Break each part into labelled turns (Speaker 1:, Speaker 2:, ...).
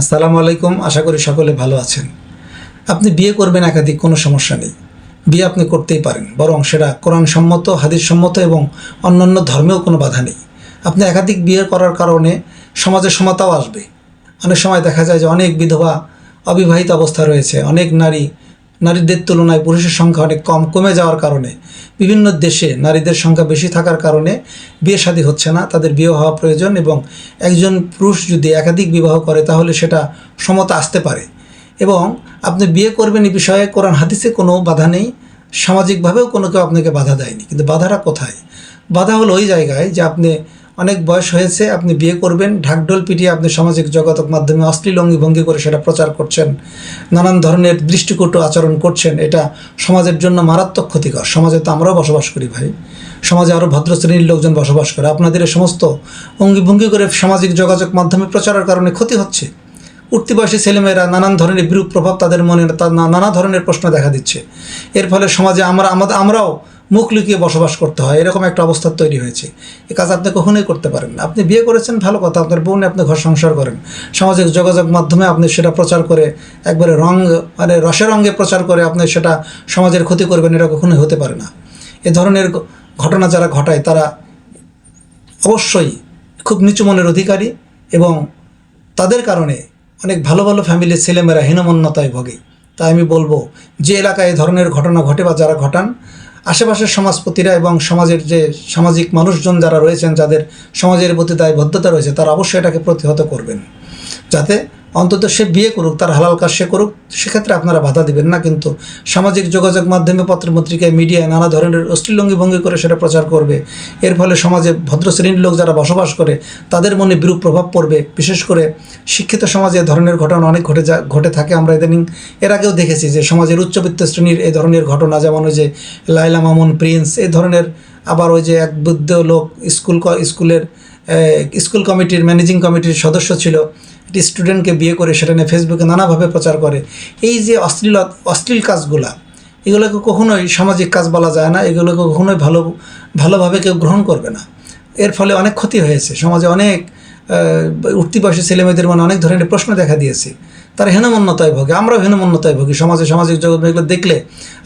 Speaker 1: আসসালামু আলাইকুম, আশা করি সকলে ভালো আছেন। আপনি বিয়ে করবেন একাধিক, কোনো সমস্যা নেই। বিয়ে আপনি করতেই পারেন, বরং সেটা কোরআন সম্মত হাদিস সম্মত এবং অন্যান্য ধর্মেও কোনো বাধা নেই। আপনি একাধিক বিয়ে করার কারণে সমাজের সমতাও আসবে। অনেক সময় দেখা যায় যে অনেক বিধবা অবিবাহিত অবস্থা রয়েছে, অনেক নারী নারীদের তুলনায় পুরুষের সংখ্যা অনেক কম, কমে যাওয়ার কারণে। বিভিন্ন দেশে নারীদের সংখ্যা বেশি থাকার কারণে বিয়ে শাদী হচ্ছে না, তাদের বিয়ে হওয়া প্রয়োজন এবং একজন পুরুষ যদি একাধিক বিবাহ করে তাহলে সেটা সমতা আসতে পারে। এবং আপনি বিয়ে করবেন এই বিষয়ে কোরআন হাদিসে কোনো বাধা নেই, সামাজিকভাবেও কোনো কেউ আপনাকে বাধা দেয়নি। কিন্তু বাধাটা কোথায়? বাধা হলো ওই জায়গায় যে আপনি অনেক বয়স হয়েছে, আপনি বিয়ে করবেন, ঢাকঢোল পিটিয়ে আপনি সামাজিক যোগাযোগ মাধ্যমে অশ্লীল অঙ্গি ভঙ্গি করে সেটা প্রচার করছেন, নানান ধরনের দৃষ্টিকটু আচরণ করছেন, এটা সমাজের জন্য মারাত্মক ক্ষতিকর। সমাজে তো আমরাও বসবাস করি ভাই। সমাজে আরও ভদ্র শ্রেণির লোকজন বসবাস করে। আপনাদের এই সমস্ত অঙ্গিভঙ্গি করে সামাজিক যোগাযোগ মাধ্যমে প্রচারের কারণে ক্ষতি হচ্ছে। উঠতি বয়সী ছেলেমেয়েরা নানান ধরনের বিরূপ প্রভাব তাদের মনে নানা ধরনের প্রশ্ন দেখা দিচ্ছে। এর ফলে সমাজে আমরা, আমাদের, আমরাও মুখ লুকিয়ে বসবাস করতে হয়, এরকম একটা অবস্থা তৈরি হয়েছে। এ কাজ আপনি কখনোই করতে পারেন না। আপনি বিয়ে করেছেন, ভালো কথা, আপনার বোন আপনি ঘর সংসার করেন। সামাজিক যোগাযোগ মাধ্যমে আপনি সেটা প্রচার করে একবারে রং মানে রসের রঙে প্রচার করে আপনি সেটা সমাজের ক্ষতি করবেন, এটা কখনোই হতে পারে না। এ ধরনের ঘটনা যারা ঘটায়, তারা অবশ্যই খুব নিচু মনের অধিকারী এবং তাদের কারণে অনেক ভালো ভালো ফ্যামিলির ছেলেমেয়েরা হীনমন্যতায় ভোগে। তাই আমি বলব, যে এলাকায় এ ধরনের ঘটনা ঘটে বা যারা ঘটান আশেপাশের সমাজপতিরা এবং সমাজের যে সামাজিক মানুষজন যারা রয়েছেন, যাদের সমাজের প্রতি দায়বদ্ধতা রয়েছে, তারা অবশ্যই এটাকে প্রতিহত করবেন। যাতে অন্তত সে বিয়ে করুক, তার হালাল কাজ সে করুক, সেক্ষেত্রে আপনারা বাধা দিবেন না। কিন্তু সামাজিক যোগাযোগ মাধ্যমে, পত্রপত্রিকায়, মিডিয়ায় নানা ধরনের অশ্লীলঙ্গি ভঙ্গি করে সেটা প্রচার করবে। এর ফলে সমাজে ভদ্র শ্রেণির লোক যারা বসবাস করে, তাদের মনে বিরূপ প্রভাব পড়বে। বিশেষ করে শিক্ষিত সমাজে এ ধরনের ঘটনা অনেক ঘটে যা, ঘটে থাকে। আমরা ইদানিং এর আগেও দেখেছি যে সমাজের উচ্চবিত্ত শ্রেণির এই ধরনের ঘটনা, যেমন ওই যে লাইলা মামুন, প্রিন্স এই ধরনের আবার ওই যে এক বৃদ্ধ লোক স্কুল স্কুলের স্কুল কমিটির, ম্যানেজিং কমিটির সদস্য ছিল। একটি স্টুডেন্টকে বিয়ে করে সেটা নিয়ে ফেসবুকে নানাভাবে প্রচার করে। এই যে অশ্লীল অশ্লীল কাজগুলা, এগুলোকে কখনোই সামাজিক কাজ বলা যায় না, এগুলোকে কখনোই ভালো, ভালোভাবে কেউ গ্রহণ করবে না। এর ফলে অনেক ক্ষতি হয়েছে। সমাজে অনেক উঠতি বয়সী ছেলেমেয়েদের মনে অনেক ধরনের প্রশ্ন দেখা দিয়েছে। তারা হীনমন্যতায় ভোগে, আমরাও হীনমন্যতায় ভোগি। সমাজে, সামাজিক জগৎ এগুলো দেখলে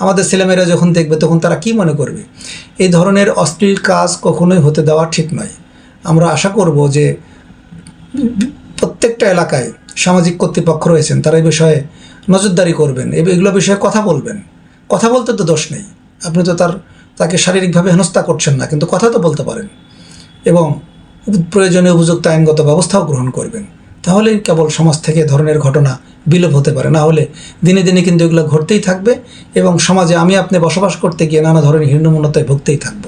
Speaker 1: আমাদের ছেলেমেয়েরা যখন দেখবে, তখন তারা কি মনে করবে? এই ধরনের অশ্লীল কাজ কখনোই হতে দেওয়া ঠিক নয়। আমরা আশা করব যে প্রত্যেকটা এলাকায় সামাজিক কর্তৃপক্ষ রয়েছেন, তারা এই বিষয়ে নজরদারি করবেন। এগুলো বিষয়ে কথা বলবেন। কথা বলতে তো দোষ নেই। আপনি তো তার, তাকে শারীরিকভাবে হেনস্থা করছেন না, কিন্তু কথা তো বলতে পারেন। এবং প্রয়োজনে উপযুক্ত আইনগত ব্যবস্থাও গ্রহণ করবেন। তাহলেই কেবল সমাজ থেকে ধরনের ঘটনা বিলোপ হতে পারে। না হলে দিনে দিনে কিন্তু এগুলো ঘটতেই থাকবে এবং সমাজে আমি আপনি বসবাস করতে গিয়ে নানা ধরনের হীনমন্যতায় ভুগতেই থাকব।